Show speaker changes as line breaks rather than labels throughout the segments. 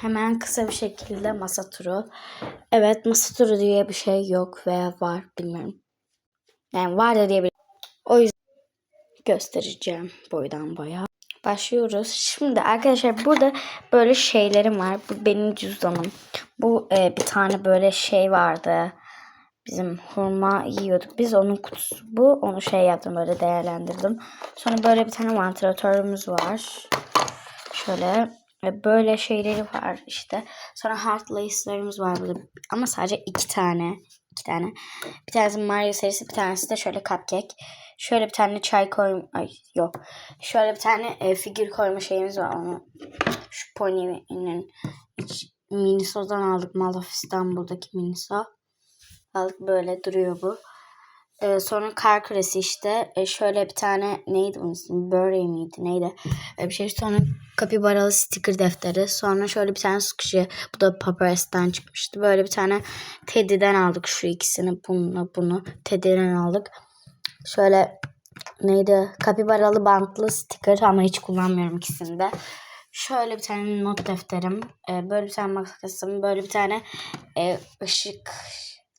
Hemen kısa bir şekilde masa turu. Evet masa turu diye bir şey yok veya var bilmiyorum. Yani var da diyebilirim. O yüzden göstereceğim boydan boya. Başlıyoruz. Şimdi arkadaşlar burada böyle şeylerim var. Bu benim cüzdanım. Bu e, bir tane böyle şey vardı. Bizim hurma yiyorduk. Biz onun kutusu bu. Onu şey yaptım böyle değerlendirdim. Sonra böyle bir tane vantilatörümüz var. Şöyle böyle şeyleri var işte. Sonra heart lace'larımız var burada. Ama sadece iki tane. iki tane. Bir tanesi Mario serisi bir tanesi de şöyle cupcake. Şöyle bir tane çay koyma... Ay yok. Şöyle bir tane e, figür koyma şeyimiz var. Onu şu Pony'nin Miniso'dan aldık. Mall of İstanbul'daki Miniso. Aldık böyle duruyor bu. Ee, sonra kar küresi işte. Ee, şöyle bir tane neydi bunun ismi? Börey miydi? Neydi? Öyle bir şey. Sonra kapibaralı sticker defteri. Sonra şöyle bir tane sıkıcı. Bu da Paparazzi'den çıkmıştı. Böyle bir tane Teddy'den aldık şu ikisini. Bunu, bunu. Teddy'den aldık. Şöyle neydi? Kapibaralı bantlı sticker ama hiç kullanmıyorum ikisini de. Şöyle bir tane not defterim. Ee, böyle bir tane makasım. Böyle bir tane e, ışık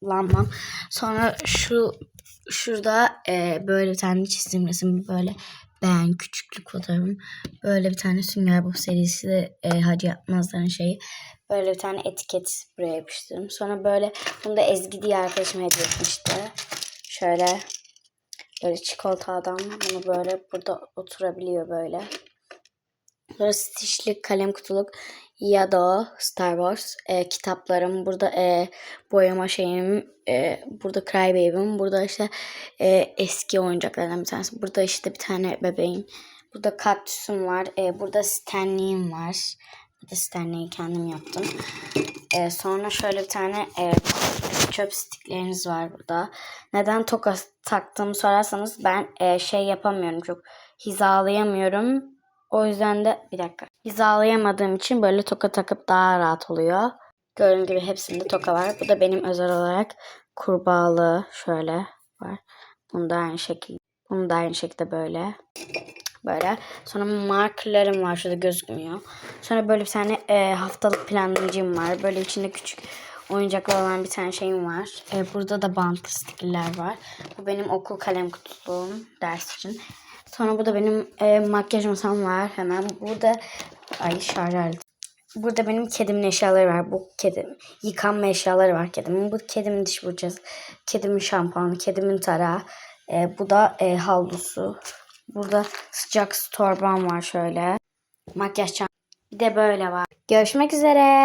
lambam. Sonra şu şurada e, böyle bir tane çizim resim böyle ben küçüklük fotoğrafım. Böyle bir tane Sünger Bob serisi de e, Hacı Yapmazların şeyi. Böyle bir tane etiket buraya yapıştırdım. Sonra böyle bunu da Ezgi diye arkadaşım hediye etmişti. Şöyle böyle çikolata adam bunu böyle burada oturabiliyor böyle. Sonra stişli kalem kutuluk ya da Star Wars e, kitaplarım. Burada e, boyama şeyim. E, burada Crybaby'm. Burada işte e, eski oyuncaklardan bir tanesi. Burada işte bir tane bebeğim. Burada kaktüsüm var. E, burada Stanley'im var. Burada Stanley'i kendim yaptım. E, sonra şöyle bir tane e, çöp stikleriniz var burada. Neden toka taktığımı sorarsanız ben e, şey yapamıyorum çok hizalayamıyorum. O yüzden de bir dakika. Hizalayamadığım için böyle toka takıp daha rahat oluyor. Gördüğünüz gibi hepsinde toka var. Bu da benim özel olarak kurbağalı şöyle var. Bunu da aynı şekilde. Bunu da aynı şekilde böyle. Böyle. Sonra markerlarım var. Şurada gözükmüyor. Sonra böyle bir tane e, haftalık planlayıcım var. Böyle içinde küçük oyuncaklar olan bir tane şeyim var. E, burada da bantlı stickerler var. Bu benim okul kalem kutusuğum ders için. Sonra burada benim e, makyaj masam var. Hemen burada ay şarj aleti. Burada benim kedimin eşyaları var. Bu kedim. Yıkanma eşyaları var kedimin. Bu kedimin diş fırçası. Kedimin şampuanı. Kedimin tarağı. E, bu da e, havlusu. Burada sıcak su torbam var şöyle. Makyaj çantam. Bir de böyle var. Görüşmek üzere.